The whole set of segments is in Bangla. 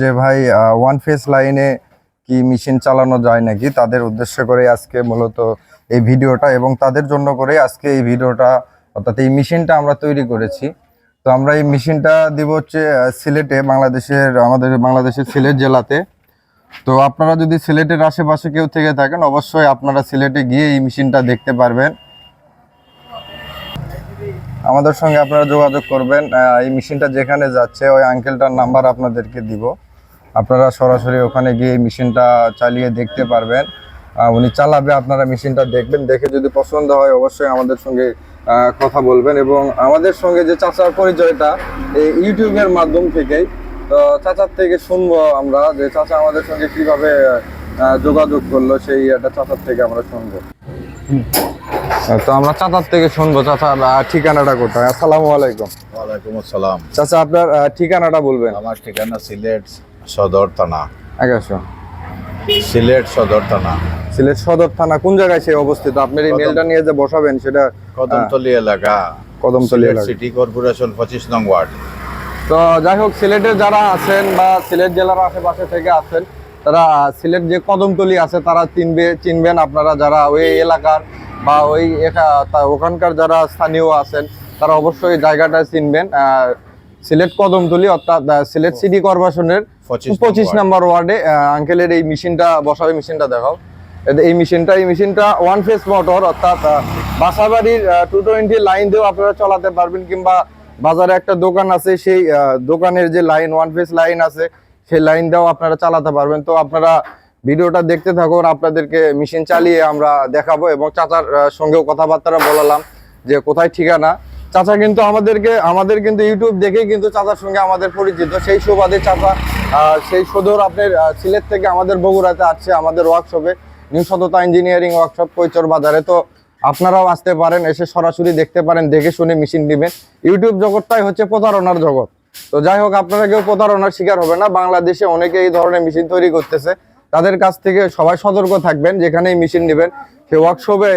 যে ভাই ওয়ান ফেস লাইনে কি মেশিন চালানো যায় নাকি? তাদের উদ্দেশ্য করে আজকে মূলত এই ভিডিওটা এবং তাদের জন্য করে আজকে এই ভিডিওটা, অর্থাৎ এই মেশিনটা আমরা তৈরি করেছি। তো আমরা এই মেশিনটা দিব হচ্ছে সিলেটে, বাংলাদেশের, আমাদের বাংলাদেশের সিলেট জেলাতে। তো আপনারা যদি সিলেটের আশেপাশে কেউ থেকে থাকেন, অবশ্যই আপনারা সিলেটে গিয়ে এই মেশিনটা দেখতে পারবেন। আমাদের সঙ্গে আপনারা যোগাযোগ করবেন এই মেশিনটা যেখানে যাচ্ছে, ওই আঙ্কেলটার নাম্বার আপনাদেরকে দিব। আপনারা সরাসরি ওখানে গিয়ে মেশিনটা চালিয়ে দেখতে পারবেন। উনি চালাবে আপনারা মেশিনটা দেখবেন। দেখে যদি পছন্দ হয় অবশ্যই আমাদের সঙ্গে কথা বলবেন। এবং আমাদের সঙ্গে যে চাচার পরিচয়টা এই ইউটিউবের মাধ্যম থেকেই তো চাচার থেকে শুনব আমরা যে চাচা আমাদের সঙ্গে কীভাবে যোগাযোগ করল সেই একটা চাচার থেকে আমরা শুনব। তো আমরা চাচার থেকে শুনব চাচার ঠিকানাটা কোথায়? আসসালামু আলাইকুম। ওয়ালাইকুম আসসালাম। চাচা আপনার ঠিকানাটা বলবেন। আমার ঠিকানা সিলেট সদর থানা। এগারোশো। সিলেট সদর থানা। সিলেট সদর থানা কোন জায়গায় সে অবস্থিত? আপনার এই মেলটা নিয়ে যে বসাবেন সেটা কদমতলি এলাকা। কদমতলী। সিটি কর্পোরেশন পঁচিশ নং ওয়ার্ড। তো যাই হোক সিলেটের যারা আছেন বা সিলেট জেলার আশেপাশে থেকে আছেন তারা সিলেট যে কদমতলি আছে তারা চিনবে চিনবেন আপনারা যারা ওই এলাকার বা ওই ওখানকার যারা স্থানীয় আছেন তারা অবশ্যই জায়গাটা চিনবেন। সিলেট কদমতলি অর্থাৎ সিলেট সিটি কর্পোরেশনের পঁচিশ নাম্বার ওয়ার্ডে। আঙ্কেলের এই মেশিনটা বসাবে মেশিনটা দেখাও। এই মেশিনটা এই মেশিনটা ওয়ান ফেস মোটর অর্থাৎ বাসাবাড়ির টু টোয়েন্টি লাইন দিয়েও আপনারা চালাতে পারবেন কিংবা বাজারে একটা দোকান আছে সেই দোকানের যে লাইন ওয়ান ফেস লাইন আছে সেই লাইন দিয়েও আপনারা চালাতে পারবেন। তো আপনারা ভিডিওটা দেখতে থাকুন আপনাদেরকে মেশিন চালিয়ে আমরা দেখাবো এবং চাচার সঙ্গেও কথাবার্তা বলালাম যে কোথায় ঠিকানা চাচা কিন্তু আমাদেরকে, আমাদের কিন্তু ইউটিউব দেখেই কিন্তু চাচার সঙ্গে আমাদের পরিচিত। সেই সুবাদে চাচা সেই সদর আপনার সিলেট থেকে আমাদের বগুড়াতে আসছে আমাদের ওয়ার্কশপে নিউ সততা ইঞ্জিনিয়ারিং ওয়ার্কশপ কৈচর বাজারে। তো আপনারাও আসতে পারেন, এসে সরাসরি দেখতে পারেন, দেখে শুনে মেশিন নেবেন। ইউটিউব জগৎটাই হচ্ছে প্রতারণার জগৎ। তো যাই হোক, আপনারা কেউ প্রতারণার শিকার হবে না। বাংলাদেশে অনেকে এই ধরনের মেশিন তৈরি করতেছে। তাদের কাছ থেকে সবাই সতর্ক থাকবেন, যেখানেই মেশিন নেবেন। সেই ওয়ার্কশপে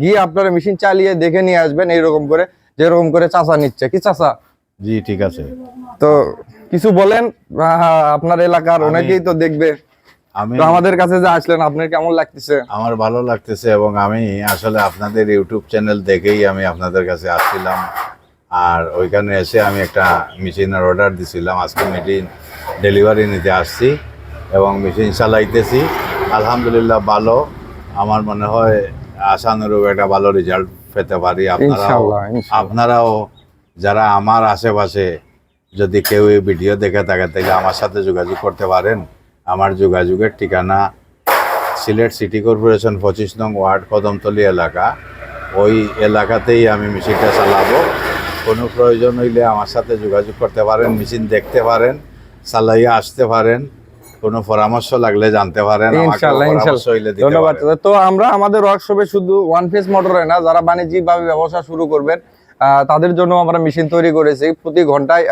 গিয়ে আপনারা মেশিন চালিয়ে দেখে নিয়ে আসবেন, এইরকম করে। যেরকম করে চাচা নিচ্ছে। কি চাচা? জি ঠিক আছে। তো কিছু বলেন আপনার এলাকার অনেকেই তো দেখবে। আমি আমাদের কাছে যে আসলেন আপনার কেমন লাগতেছে? আমার ভালো লাগতেছে এবং আমি আসলে আপনাদের ইউটিউব চ্যানেল দেখেই আমি আপনাদের কাছে আসছিলাম। আর ওইখানে এসে আমি একটা মেশিনের অর্ডার দিছিলাম। আজকে মেশিন ডেলিভারি নিতে আসছি এবং মেশিন চালাইতেছি। আলহামদুলিল্লাহ ভালো। আমার মনে হয় আশানুরূপ একটা ভালো রেজাল্ট পেতে পারি। আপনারাও। আপনারাও যারা আমার আশেপাশে যদি কেউ এই ভিডিও দেখে থাকে তাহলে আমার সাথে যোগাযোগ করতে পারেন। আমার যোগাযোগের ঠিকানা সিলেট সিটি কর্পোরেশন পঁচিশ নং ওয়ার্ড কদমতলি এলাকা। ওই এলাকাতেই আমি মেশিনটা চালাবো। কোনো প্রয়োজন হইলে আমার সাথে যোগাযোগ করতে পারেন মেশিন দেখতে পারেন চালাইয়া আসতে পারেন। কোনো পরামর্শ লাগলে জানতে পারেন ইনশাআল্লাহ ইনশাআল্লাহ। ধন্যবাদ। তো আমরা আমাদের ওয়ার্কশপে শুধু ওয়ান ফেস মোটরে না যারা বাণিজ্যিক ভাবে ব্যবসা শুরু করবেন তাদের জন্য আমরা মেশিন তৈরি করেছি। প্রতি ঘন্টায়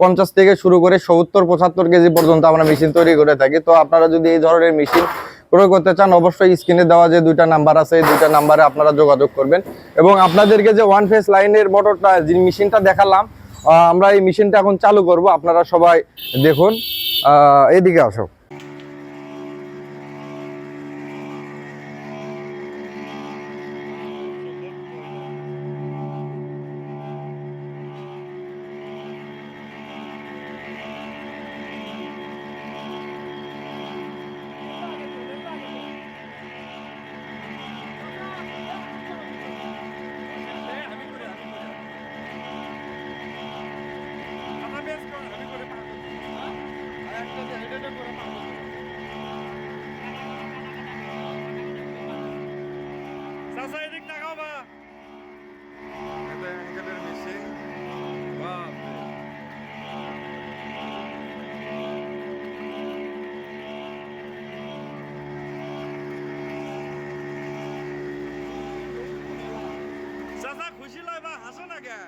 পঞ্চাশ থেকে শুরু করে সত্তর পঁচাত্তর কেজি পর্যন্ত আমরা মেশিন তৈরি করে থাকি। তো আপনারা যদি এই ধরনের মেশিন ক্রয় করতে চান অবশ্যই স্ক্রিনে দেওয়া যে দুইটা নাম্বার আছে এই দুইটা নাম্বারে আপনারা যোগাযোগ করবেন। এবং আপনাদেরকে যে ওয়ান ফেস লাইনের মোটরটা যে মেশিনটা দেখালাম আমরা এই মেশিনটা এখন চালু করব। আপনারা সবাই দেখুন। এদিকে আসো। চাচা খুশি লয় বা হাসো না কে?